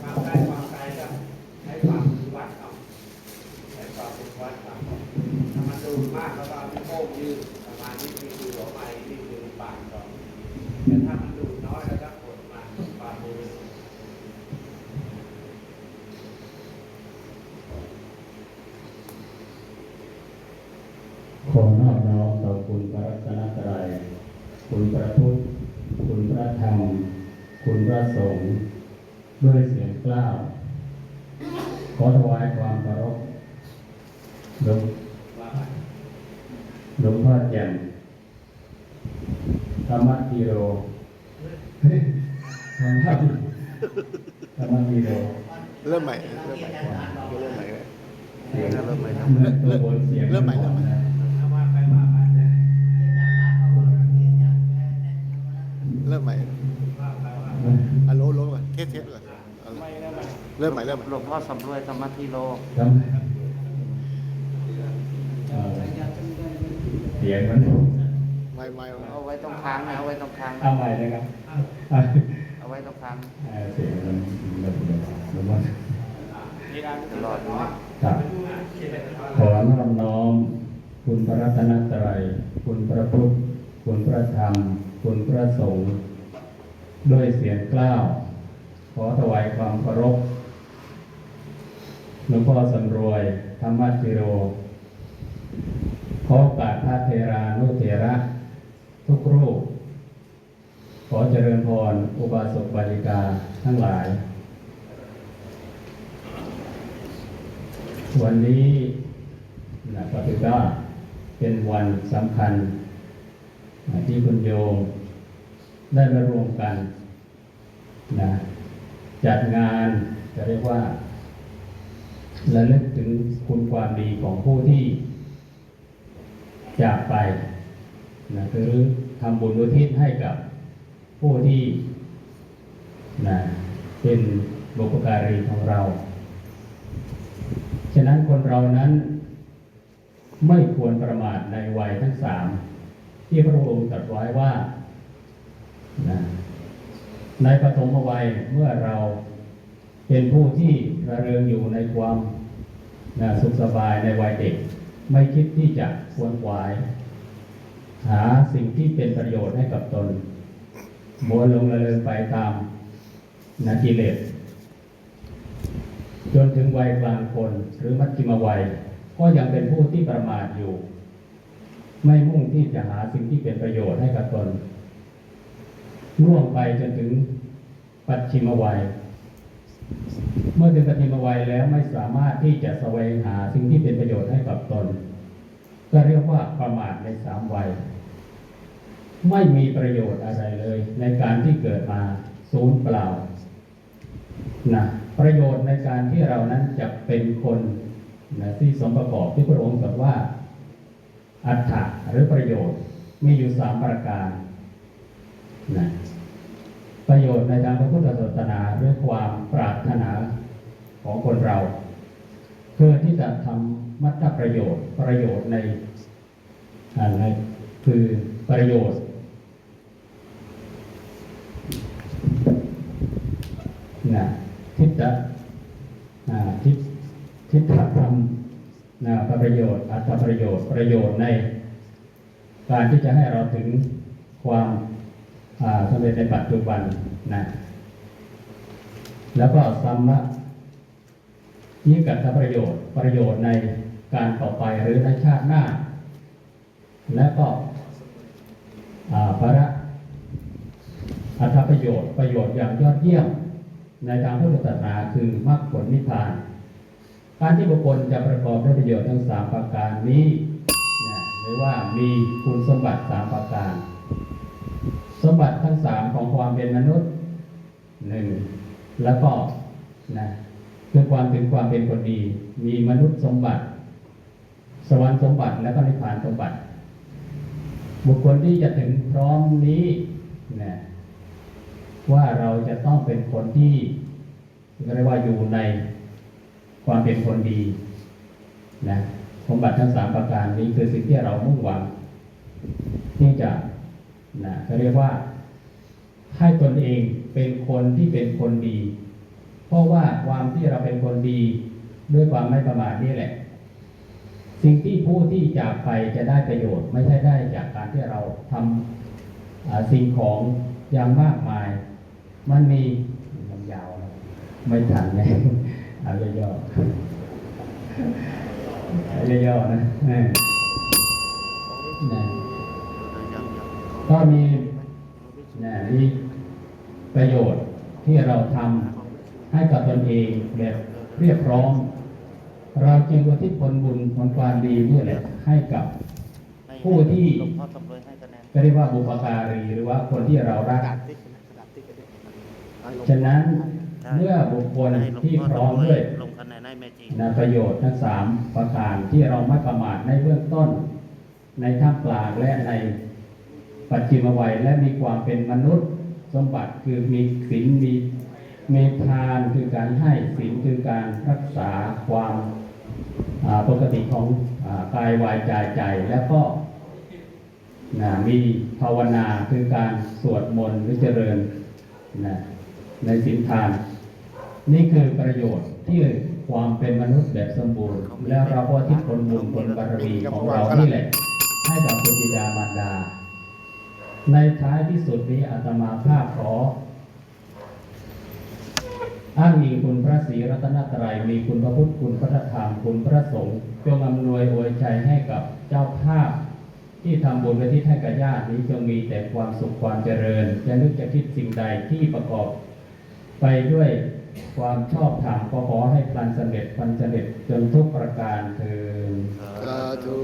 ความได้ความใจก็ให้ความปฏิวัติเอาให้ความปฏิวัติเอาถ้ามันดูมากแล้วก็เอานิ้วโป้งยืดประมาณนี้นี่คือหัวไม้นี่คือปากก่อนแต่ถ้ามันดูน้อยแล้วก็กดมาปากมือขอนอบน้อมต่อคุณพระรัตนตรัยคุณพระพุทธ คุณพระธรรม คุณพระสงฆ์ ด้วยเสียงกล้าวขอถวายความเคารพหลวงว่าหลวงพ่อแจ่มธรรมธีโรเฮ้ยธรรมธีธรรมธีโรเริ่มใหม่เริ่มใหม่เริ่มใหม่เลยเสียงเริ่มใหม่ครับเริ่มตัวเสียงเริ่มใหม่เริ่มใหม่นะถ้าว่าไปว่ามาเนี่ยเริ่มใหม่ว่าไปว่าอะโลโลก่อนเทสเทสก่อนเอา ไม่แล้วมัน เริ่มใหม่เริ่มใหม่หลวงพ่อสำรวยธรรมธิโลทำเอ่อเสียงมันไม่ไม่เอาไว้ตรงค้างนะเอาไว้ตรงค้างเอาใหม่นะครับอะเอาไว้ตรงค้างเอ่อเสียงมันมันมันมันมีการตลอดอยู่นะครับขอนอบน้อม คุณพระรัตนตรัย คุณพระพุทธ คุณพระธรรม คุณพระสงฆ์ด้วยเสียงกล้าว ขอถวายความเคารพ หลวงพ่อสำรวย ธรรมจิโรขอโอกาสพระเทรานุเทระ ทุกรูป ขอเจริญพร อุบาสกบาลิกาทั้งหลาย วันนี้นะก็ถือว่าเป็นวันสำคัญ ที่คุณโยมได้มารวมกันนะจัดงานจะเรียกว่า ระลึกถึงคุณความดีของผู้ที่จากไปนะหรือทำบุญอุทิศให้กับผู้ที่นะเป็นบุพการีของเรา ฉะนั้นคนเรานั้นไม่ควรประมาทในวัยทั้งสามที่พระองค์ตรัสไว้ว่านะในปฐมวัยเมื่อเรา เป็นผู้ที่ระเริงอยู่ในความนะสุขสบายในวัยเด็ก ไม่คิดที่จะควนขวาย หาสิ่งที่เป็นประโยชน์ให้กับตนมัวลงระเริงไปตามนากิเลสจนถึงวัยกลางคนหรือมัชฌิมวัย ก็ยังเป็นผู้ที่ประมาทอยู่ ไม่มุ่งที่จะหาสิ่งที่เป็นประโยชน์ให้กับตนล่วงไปจนถึงปัจฉิมวัย เมื่อถึงปัจฉิมวัยแล้วไม่สามารถที่จะแสวงหาสิ่งที่เป็นประโยชน์ให้กับตน ก็เรียกว่าประมาทในสามวัย ไม่มีประโยชน์อะไรเลย ในการที่เกิดมาศูนย์เปล่านะประโยชน์ในการที่เรานั้นจะเป็นคนนะที่สมประกอบที่พระองค์ตรัสว่า อัฏฐะหรือประโยชน์มีอยู่สามประการนะประโยชน์ในทางพระพุทธศาสนาด้วยความปรารถนา ของคนเราคือที่จะทำมัตตประโยชน์ประโยชน์ในอะไรคือประโยชน์นะทิฏฐะอ่ทิฏทิฏฐธรรมนะประโยชน์อัตประโยชน์ประโยชน์ใน การที่จะให้เราถึงความสำเร็จในปัจจุบันนะแล้วก็สัมมะ ยิ่งกัตประโยชน์ประโยชน์ในการต่อไปหรือในชาติหน้า และก็อ่าภาระอัตประโยชน์ประโยชน์อย่างยอดเยี่ยมในทางพุทธศาสนาคือมรรคผลนิพพาน การที่บุคคลจะประกอบด้วยประโยชน์ทั้งสามประการนี้นะหรือว่ามีคุณสมบัติสามประการ สมบัติทั้งสามของความเป็นมนุษย์หนึ่งแล้วก็นะ คือความเป็นความเป็นคนดี มีมนุษย์สมบัติ สวรรค์สมบัติและก็นิพพานสมบัติ บุคคลที่จะถึงพร้อมนี้นะว่าเราจะต้องเป็นคนที่เรียกว่าอยู่ในความเป็นคนดีนะสมบัติทั้งสามประการนี้คือสิ่งที่เรามุ่งหวัง ที่จะนะเขาเรียกว่าให้ตนเองเป็นคนที่เป็นคนดี เพราะว่าความที่เราเป็นคนดีด้วยความไม่ประมาทนี่แหละ สิ่งที่ผู้ที่จากไปจะได้ประโยชน์ ไม่ใช่ได้จากการที่เราทำอ่าสิ่งของอย่างมากมาย มันมีมันยาว ไม่ทันไงเอาย่อๆเอาย่อๆนะเออนะก็มีนะมีประโยชน์ที่เราทำ ให้กับตนเองแบบเรียบร้อมเราจึงอุทิศผลบุญผลความดีนี่แหละให้กับผู้ที่ก็เรียกว่าบุปการีหรือว่าคนที่เรารัก ฉะนั้นเมื่อบุคคลที่พร้อมด้วยนประโยชน์ทั้งสามประการที่เราไม่ประมาทในเบื้องต้น ในท่ามกลางและในปัจจิมวัยและมีความเป็นมนุษย์สมบัติคือมีศีลมี มตทานคือการให้ศีลคือการรักษาความปกติของกายวายใจใจ แล้วก็นะมีภาวนาคือการสวดมนต์หรือเจริญนะในศีลทาน นี่คือประโยชน์ที่ความเป็นมนุษย์แบบสมบูรณ์ แล้วเราก็ที่ผลบุญผลบารมีของเรานี่แหละ ให้กับคุณบิดามารดา ในท้ายที่สุดนี้อาตมาภาพขอ อ้างอิงคุณพระศรีรัตนตรัย มีคุณพระพุทธคุณพระธรรมคุณพระสงฆ์จงอำนวยอวยใจให้กับเจ้าภาพ ที่ทำบุญไปที่ให้กับญาตินี้จงมีแต่ความสุขความเจริญ จะนึกจะคิดสิ่งใดที่ประกอบ ไปด้วยความชอบธรรมก็ขอให้พลันสำเร็จพลันสำเร็จจนทุกประการเถิดสาธุ